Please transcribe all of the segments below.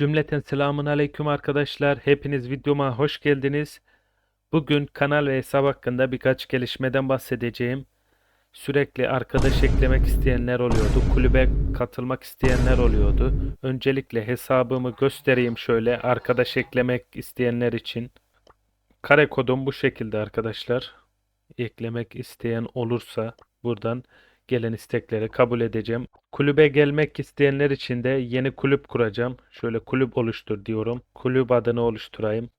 Cümleten selamun aleyküm arkadaşlar. Hepiniz videoma hoş geldiniz. Bugün kanal ve hesap hakkında birkaç gelişmeden bahsedeceğim. Sürekli arkadaş eklemek isteyenler oluyordu. Kulübe katılmak isteyenler oluyordu. Öncelikle hesabımı göstereyim şöyle arkadaş eklemek isteyenler için. Kare kodum bu şekilde arkadaşlar. Eklemek isteyen olursa buradan gelen istekleri kabul edeceğim. Kulübe gelmek isteyenler için de yeni kulüp kuracağım. Şöyle kulüp oluştur diyorum. Kulüp adını oluşturayım.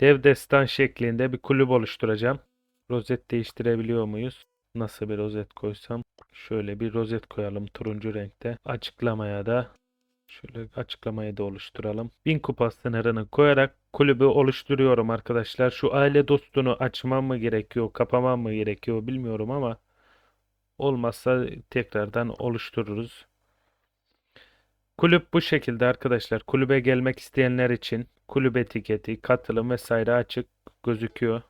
Dev destan şeklinde bir kulüp oluşturacağım. Rozet değiştirebiliyor muyuz? Nasıl bir rozet koysam? Şöyle bir rozet koyalım turuncu renkte. Açıklamaya da şöyle açıklamayı da oluşturalım. 1000 kupa sınırını koyarak kulübü oluşturuyorum arkadaşlar. Şu aile dostunu açmam mı gerekiyor, kapamam mı gerekiyor bilmiyorum ama olmazsa tekrardan oluştururuz. Kulüp bu şekilde arkadaşlar. Kulübe gelmek isteyenler için kulüp etiketi, katılım vesaire açık gözüküyor.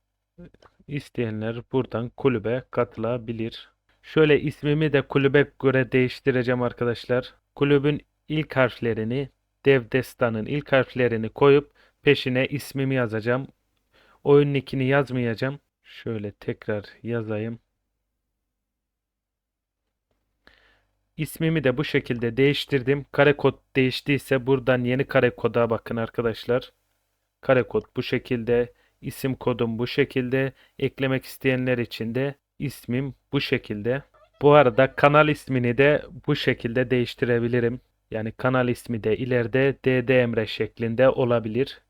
İsteyenler buradan kulübe katılabilir. Şöyle ismimi de kulübe göre değiştireceğim arkadaşlar. Kulübün ilk harflerini, Dev Destan'ın ilk harflerini koyup peşine ismimi yazacağım. Oyun nickini yazmayacağım. Şöyle tekrar yazayım. İsmimi de bu şekilde değiştirdim. Kare kod değiştiyse buradan yeni kare koda bakın arkadaşlar. Kare kod bu şekilde. isim kodum bu şekilde. Eklemek isteyenler için de ismim bu şekilde. Bu arada kanal ismini de bu şekilde değiştirebilirim. Yani kanal ismi de ileride DD Emre şeklinde olabilir.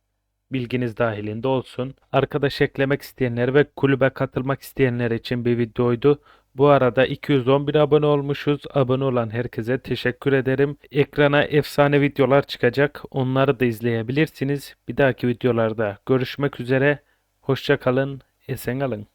Bilginiz dahilinde olsun. Arkadaş eklemek isteyenler ve kulübe katılmak isteyenler için bir videoydu. Bu arada 211 abone olmuşuz. Abone olan herkese teşekkür ederim. Ekrana efsane videolar çıkacak. Onları da izleyebilirsiniz. Bir dahaki videolarda görüşmek üzere. Hoşça kalın, esen kalın.